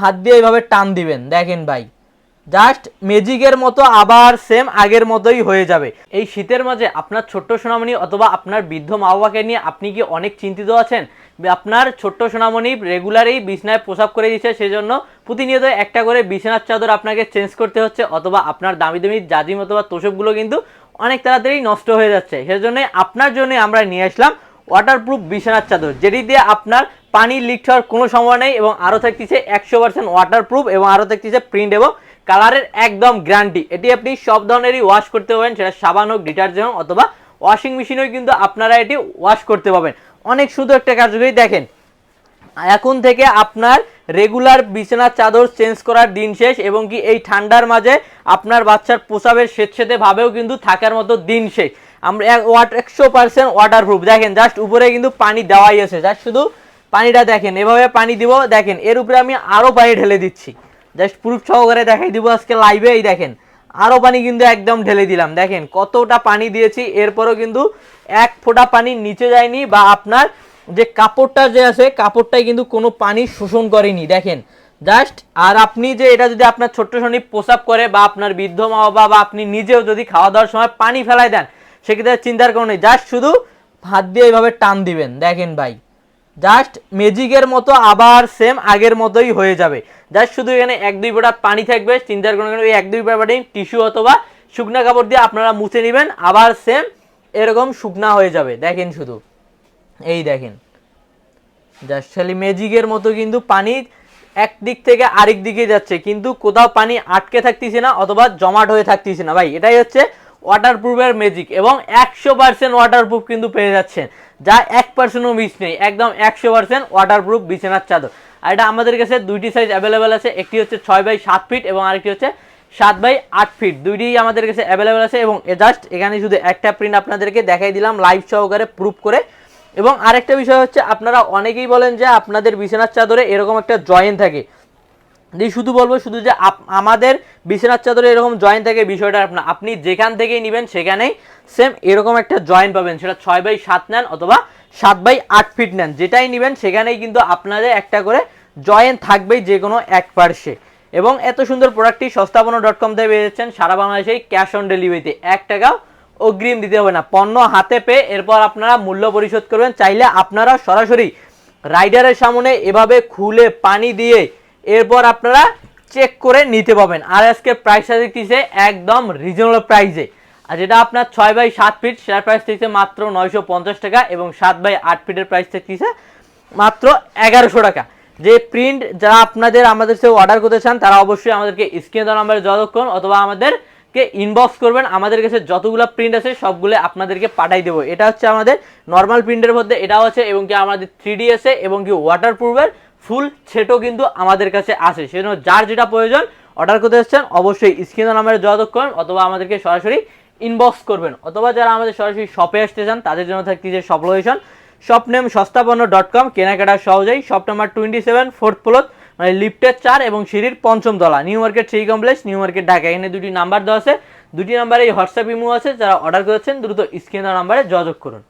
হাত দিয়ে এইভাবে টান দিবেন। দেখেন ভাই জাস্ট ম্যাজিকের মতো আবার সেম আগের মতোই হয়ে যাবে। এই শীতের মাঝে আপনার ছোট্ট সোনামণি অথবা আপনার বৃদ্ধ মা বাবাকে নিয়ে আপনি কি অনেক চিন্তিত আছেন? আপনার ছোট্ট সোনামণি রেগুলারই বিছনায় প্রসাব করে দিচ্ছে, সেজন্য প্রতিনিয়ত একটা করে বিছানার চাদর আপনাকে চেঞ্জ করতে হচ্ছে, অথবা আপনার দামি দামি জাজিম অথবা তোষকগুলো কিন্তু অনেক তাড়াতাড়ি নষ্ট হয়ে যাচ্ছে। সেজন্য আপনার জন্য আমরা নিয়ে আসলাম ওয়াটারপ্রুফ বিছানার চাদর, যেটি দিয়ে আপনার পানি লিক হওয়ার কোনো সম্ভাবনা নেই এবং আরও থাকতেছে একশো পার্সেন্ট ওয়াটারপ্রুফ এবং আরও থাকতেছে প্রিন্ট এবং কালারের একদম গ্যারান্টি এটি আপনি সব ধরনেরই ওয়াশ করতে পারবেন, সেটা সাবান হোক ডিটারজেন্ট হোক অথবা ওয়াশিং মেশিনেও কিন্তু আপনারা এটি ওয়াশ করতে পারবেন। অনেক সুন্দর একটা কার্যকরী। দেখেন, এখন থেকে আপনার রেগুলার বিছানার চাদর চেঞ্জ করার দিন শেষ এবং কি এই ঠান্ডার মাঝে আপনার বাচ্চার পোষাবের স্বেচ্ছেতে ভাবেও কিন্তু থাকার মতো দিন শেষ। আমরা একশো পার্সেন্ট ওয়াটারপ্রুফ দেখেন জাস্ট উপরে কিন্তু পানি দেওয়াই আছে। জাস্ট শুধু পানিটা দেখেন, এভাবে পানি দিব, দেখেন, এর উপরে আমি আরও পানি ঢেলে দিচ্ছি। জাস্ট প্রুফ সহকারে দেখাই দিব আজকে লাইভে এই দেখেন আরও পানি কিন্তু একদম ঢেলে দিলাম। দেখেন, কতটা পানি দিয়েছি, এরপরও কিন্তু এক ফোঁটা পানি নিচে যায়নি বা আপনার যে কাপড়টা যে আছে, কাপড়টাই কিন্তু কোনো পানি শোষণ করেনি। দেখেন জাস্ট আর আপনি যে এটা যদি আপনার ছোট্ট শনি প্রসাব করে বা আপনার বৃদ্ধ মা বাবা বা আপনি নিজেও যদি খাওয়া দাওয়ার সময় পানি ফেলায় দেন, সেক্ষেত্রে চিন্তার কারণে জাস্ট শুধু হাত দিয়ে এইভাবে টান দিবেন। দেখেন ভাই জাস্ট ম্যাজিকের মতো আবার সেম আগের মতোই হয়ে যাবে। জাস্ট শুধু এখানে এক দুই ফোঁটা পানি থাকবে চিন্তার কোনো কারণে ওই এক দুই ফোঁটা টিস্যু অথবা শুকনা কাপড় দিয়ে আপনারা মুছে নেবেন, আবার সেম এরকম শুকনা হয়ে যাবে। দেখেন শুধু। এই দেখেন। জাস্ট খালি ম্যাজিকের মতো কিন্তু পানি এক দিক থেকে আরেক দিকে যাচ্ছে, কিন্তু কোথাও পানি আটকে থাকতেছে না অথবা জমাট হয়ে থাকতেছে না। ভাই, এটাই হচ্ছে ওয়াটারপ্রুফের ম্যাজিক এবং একশো পার্সেন্ট ওয়াটারপ্রুফ কিন্তু পেয়ে যাচ্ছেন। যা এক পার্সেন্টও মিস নেই, একদম একশো পার্সেন্ট ওয়াটারপ্রুফ বিছানার চাদর। আর এটা আমাদের কাছে দুইটি সাইজ অ্যাভেলেবেল আছে, একটি হচ্ছে ছয় বাই সাত ফিট এবং আরেকটি হচ্ছে সাত বাই আট ফিট দুইটি আমাদের কাছে অ্যাভেলেবেল আছে এবং জাস্ট এখানে শুধু একটা প্রিন্ট আপনাদেরকে দেখাই দিলাম লাইভ সহকারে প্রুফ করে। এবং আরেকটা বিষয় হচ্ছে, আপনারা অনেকেই বলেন যে আপনাদের বিছানার চাদরে এরকম একটা জয়েন্ট থাকে। যে শুধু বলব, শুধু যে আমাদের বিছানার চাদরে এরকম জয়েন্ট থাকে বিষয়টা আপনার, আপনি যেখান থেকেই নেবেন সেখানেই সেম এরকম একটা জয়েন্ট পাবেন। সেটা ছয় বাই সাত নেন অথবা সাত বাই আট ফিট নেন। যেটাই নেবেন, সেখানেই কিন্তু আপনাদের একটা করে জয়েন্ট থাকবেই যে কোনো এক পার্শ্বে। এবং এত সুন্দর প্রোডাক্টটি সস্তাপন্ন ডট কম থেকে পেয়ে যাচ্ছেন। সারা বাংলাদেশেই ক্যাশ অন ডেলিভারিতে এক টাকাও অগ্রিম দিতে হবে না। পণ্য হাতে পেয়ে এরপর আপনারা মূল্য পরিশোধ করবেন। চাইলে আপনারা সরাসরি রাইডারের সামনে এভাবে খুলে পানি দিয়ে এরপর আপনারা চেক করে নিতে পাবেন আর আজকে প্রাইসটা দেখতেছে একদম রিজনেবল প্রাইসে আর যেটা আপনার ছয় বাই সাত ফিট সেটার প্রাইস থাকছে মাত্র নয়শো পঞ্চাশ টাকা এবং সাত বাই আট ফিটের প্রাইস থাকতেছে মাত্র এগারোশো টাকা। যে প্রিন্ট যারা আপনাদের আমাদের সাথে অর্ডার করতে চান, তারা অবশ্যই আমাদেরকে স্ক্রিনে দেওয়া নাম্বারে যোগাযোগ করুন অথবা আমাদেরকে ইনবক্স করবেন। আমাদের কাছে যতগুলো প্রিন্ট আছে, সবগুলো আপনাদেরকে পাঠাই দেবো। এটা হচ্ছে আমাদের নর্মাল প্রিন্টের মধ্যে, এটাও আছে এবং কি আমাদের থ্রি ডি আছে এবং কি ওয়াটার প্রুফের ফুল সেটও কিন্তু আমাদের কাছে আছে। সেজন্য যার যেটা প্রয়োজন অর্ডার করতে যাচ্ছেন অবশ্যই স্ক্রিনে নাম্বারে যোগাযোগ করুন অথবা আমাদেরকে সরাসরি ইনবক্স করবেন। অথবা যারা আমাদের সরাসরি শপে আসতে চান, তাদের জন্য থাকছে যে shop location shop name সস্তাপন্ন dot com কেনাকাটা সহজেই shop number twenty seven fourth floor মানে লিফটের চার এবং সিঁড়ির পঞ্চম তলা, নিউ মার্কেট সেই কমপ্লেক্স, নিউ মার্কেট ঢাকা, এখানে দুটি নাম্বার দেওয়া আছে। দুটি নাম্বারে এই হোয়াটসঅ্যাপ ইমো আছে, যারা অর্ডার করেছেন, দ্রুত স্ক্রিনের নাম্বারে যোগাযোগ করুন।